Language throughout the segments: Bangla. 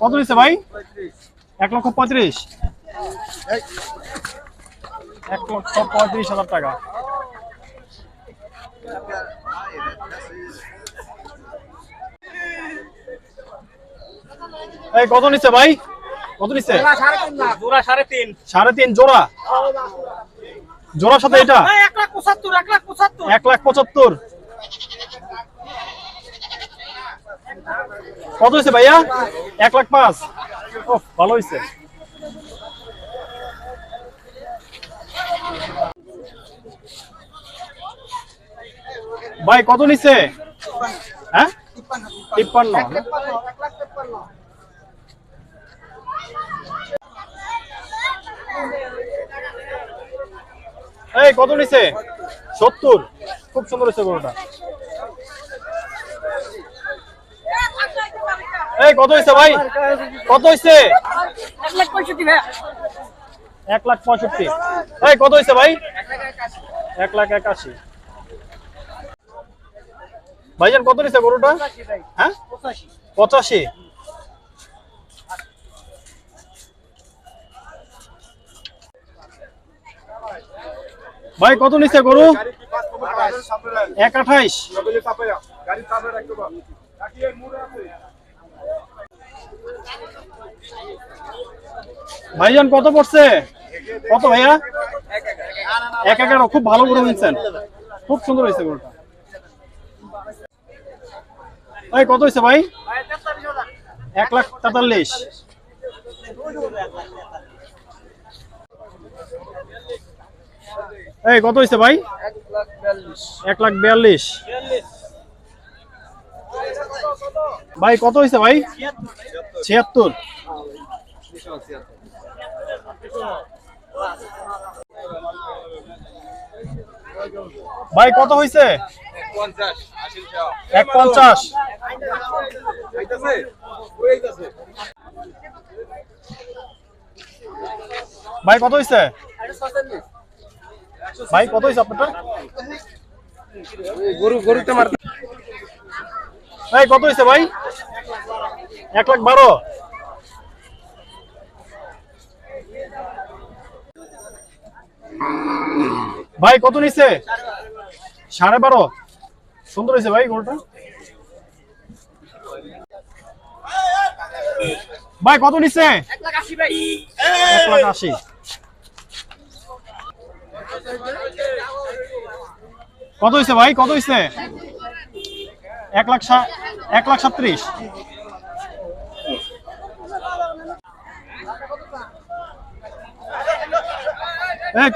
কত নিচ্ছে ভাই? এক লক্ষ পঁয়ত্রিশ। এক লক্ষ পঁয়ত্রিশ হাজার টাকা। এই কত নিচ্ছে ভাই? কত নিচ্ছে জোড়া সাড়ে তিন সাড়ে তিন। জোড়া? জোড়ার সাথে এটা? এক লাখ পঁচাত্তর এক লাখ পঁচাত্তর। এক লাখ পঁচাত্তর। কত হয়েছে ভাইয়া? এক লাখ পাঁচ। ও ভালো হয়েছে। ভাই, কত নিচ্ছে হ্যাঁ? তিপ্পান্ন। এই, কত নিচ্ছে সত্তর। খুব সুন্দর হয়েছে গরুটা। এই, কত হয়েছে ভাই? কত হয়েছে এক লাখ পঁয়ষট্টি। এই, কত হয়েছে ভাই? এক লাখ একাশি। ভাইজান, কত নিচ্ছে গরুটা? হ্যাঁ? পঁচাশি। ভাই, কত নিচ্ছে গরু? এক আঠাইশ। ভাইজান, কত পড়ছে? কত ভাইয়া? এক এগারো, খুব ভালো গরু নিচ্ছেন। খুব সুন্দর হয়েছে গরুটা ভাই, কত হয়েছে ভাই? এক লাখ তেতাল্লিশ। এই, কত হয়েছে ভাই? এক লাখ বিয়াল্লিশ। ভাই, কত হয়েছে ভাই? ছিয়াত্তর। ভাই, কত হয়েছে? এক পঞ্চাশ ভাই, কত হয়েছে? ভাই, কত হয়েছে আপনার গরু, গরুতে মারতে ভাই কত হয়েছে ভাই? এক লাখ বারো। ভাই, কত নিচ্ছে সাড়ে বারো। সুন্দর হয়েছে ভাই গরুটা ভাই, কত নিচ্ছে কত হয়েছে ভাই? কত হয়েছে এক লাখ এক লাখ সাত্রিশ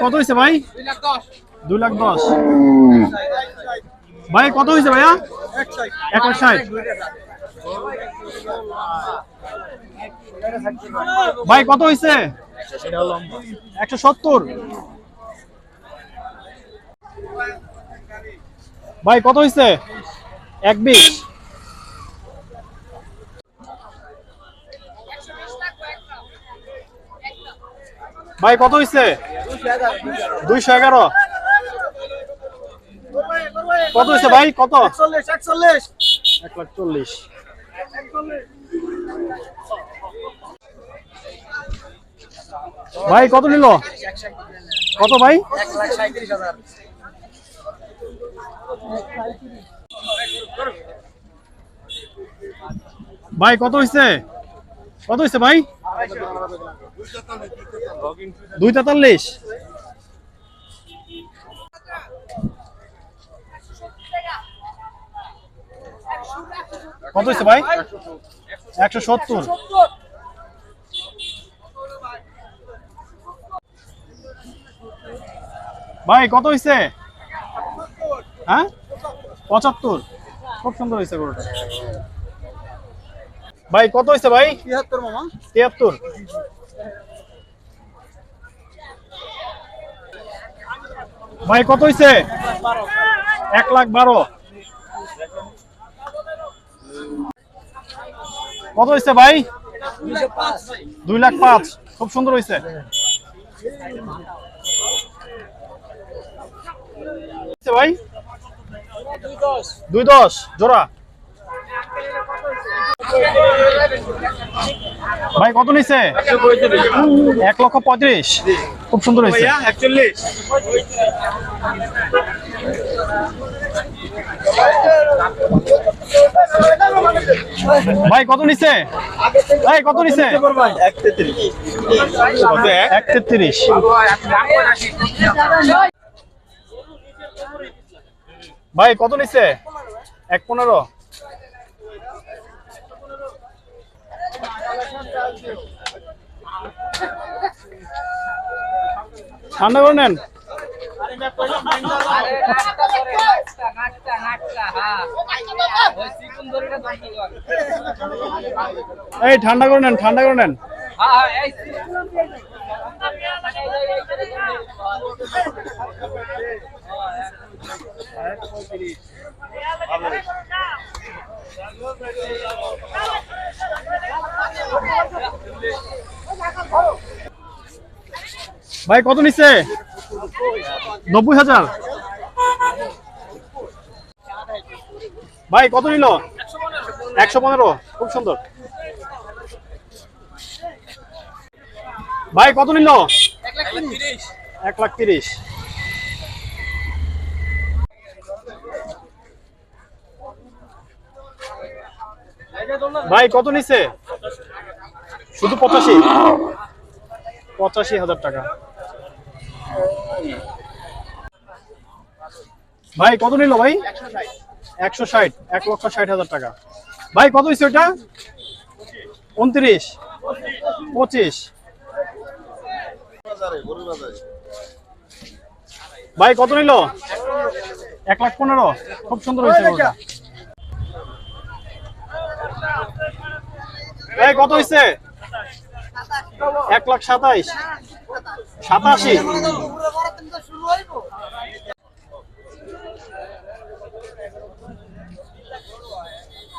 কত হয়েছে ভাই? দুই লাখ দশ। ভাই, কত হয়েছে ভাইয়া? এক লাখ ষাট। ভাই, কত হয়েছে একশো সত্তর। ভাই, কত হয়েছে এক বিশ। ভাই, কত হয়েছে দুইশো এগারো। কত হয়েছে ভাই? কত? এক লাখ চল্লিশ। ভাই, কত নিল? কত ভাই? এক লাখ সাঁত্রিশ হাজার ভাই, কত হয়েছে কত হয়েছে ভাই? দুই তেতাল্লিশ কত হয়েছে ভাই? একশো সত্তর। ভাই, কত হয়েছে হ্যাঁ? পঁচাত্তর। খুব সুন্দর হয়েছে গরুটা। ভাই কত হয়েছে ভাই? তিয়াত্তর মামা। তিয়াত্তর। ভাই কত হয়েছে এক লাখ বারো। কত হয়েছে ভাই? দুই লাখ পাঁচ। খুব সুন্দর হয়েছে হয়েছে ভাই? দুই দশ। জোড়া। ভাই কত নিচ্ছে এক লক্ষ পঁয়ত্রিশ। খুব সুন্দর হয়েছে। ভাই কত নিচ্ছে ভাই কত নিচ্ছে এক তেত্রিশ। ভাই কত নিচ্ছে এক পনেরো। ঠান্ডা করে নেন। এই ঠান্ডা করে নেন ঠান্ডা করে নেন। ভাই, কত নিচ্ছে? নব্বই হাজার। ভাই, কত নিল? একশো পনেরো। খুব সুন্দর। ভাই, কত নিল? এক লাখ তিরিশ। ভাই, কত নিচ্ছে? শুধু পঁচাশি। পঁচাশি হাজার টাকা। ভাই, কত নিল ভাই? একশো ষাট, এক লক্ষ ষাট হাজার টাকা। ভাই, কত হয়েছে ওটা উনত্রিশ, পঁচিশ। ভাই, কত নিল? এক লাখ পনেরো। খুব সুন্দর হয়েছে। এই কত হয়েছে এক লাখ সাতাইশ। সাতাশি।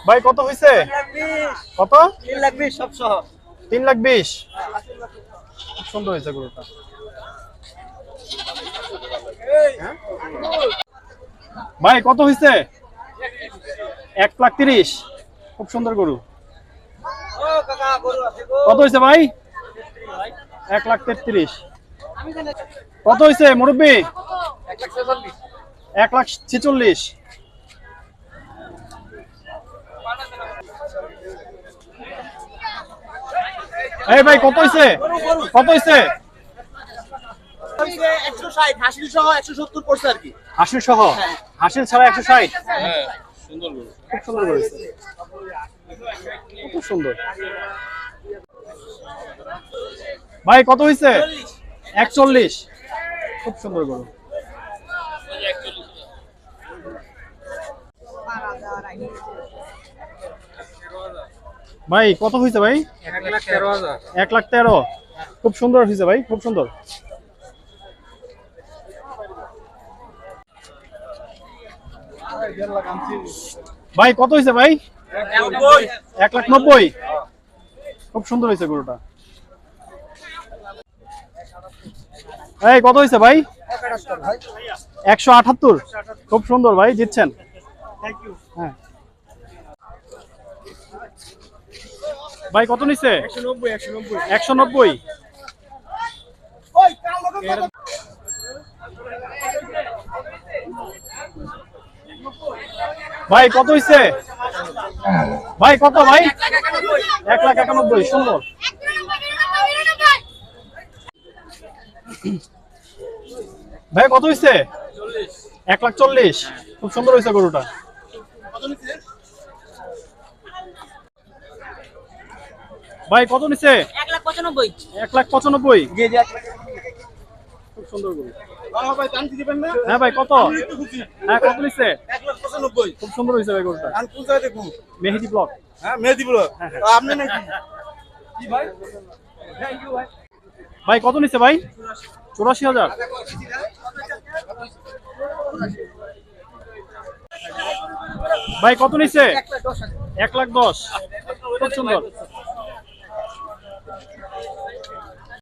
ভাই, কত হয়েছে কত? তিন লাখ বিশ। সব তিন লাখ বিশ সুন্দর হয়েছে গরুটা? ভাই, কত হয়েছে এক লাখ তিরিশ। খুব সুন্দর গরু। কত হয়েছে ভাই? এক লাখ তেত্রিশ। কত হয়েছে মুরব্বী? এক লাখ ছেচল্লিশ। এই ভাই কত হয়েছে কত হয়েছে হাসিল সহ একশো সত্তর পড়ছে আর কি। হাসিল সহ হাসিল ছাড়া একশো ষাট? খুব সুন্দর করেছে খুব সুন্দর। ভাই কত হয়েছে একচল্লিশ। খুব সুন্দর গরু। ভাই, কত হয়েছে ভাই? এক লাখ তেরো। খুব সুন্দর হয়েছে ভাই, খুব সুন্দর। ভাই, কত হয়েছে ভাই? এক লাখ নব্বই। খুব সুন্দর হয়েছে গরুটা। এই, কত হয়েছে ভাই? একশো আটাত্তর। খুব সুন্দর ভাই, জিতছেন। হ্যাঁ। ভাই, কত নিচ্ছে একশো নব্বই। ভাই, কত হয়েছে ভাই, কত ভাই? এক লাখ একানব্বই, সুন্দর। ভাই কত হয়েছে এক লাখ চল্লিশ। খুব সুন্দর হয়েছে গরুটা। ভাই কত নিচ্ছে এক লাখ পঁচানব্বই। এক লাখ পঁচানব্বই। খুব সুন্দর গরু। ভাই হ্যাঁ ভাই কত? হ্যাঁ কত নিচ্ছে এক লাখ পঁচানব্বই। খুব সুন্দর হয়েছে ভাই গরুটা। মেহেদি ব্লক। হ্যাঁ মেহেদি বলো আপনি নাকি? কি ভাই। ভাই কত নিচ্ছে ভাই? চুরাশি হাজার। ভাই কত নিচ্ছে? এক লাখ দশ। খুব সুন্দর।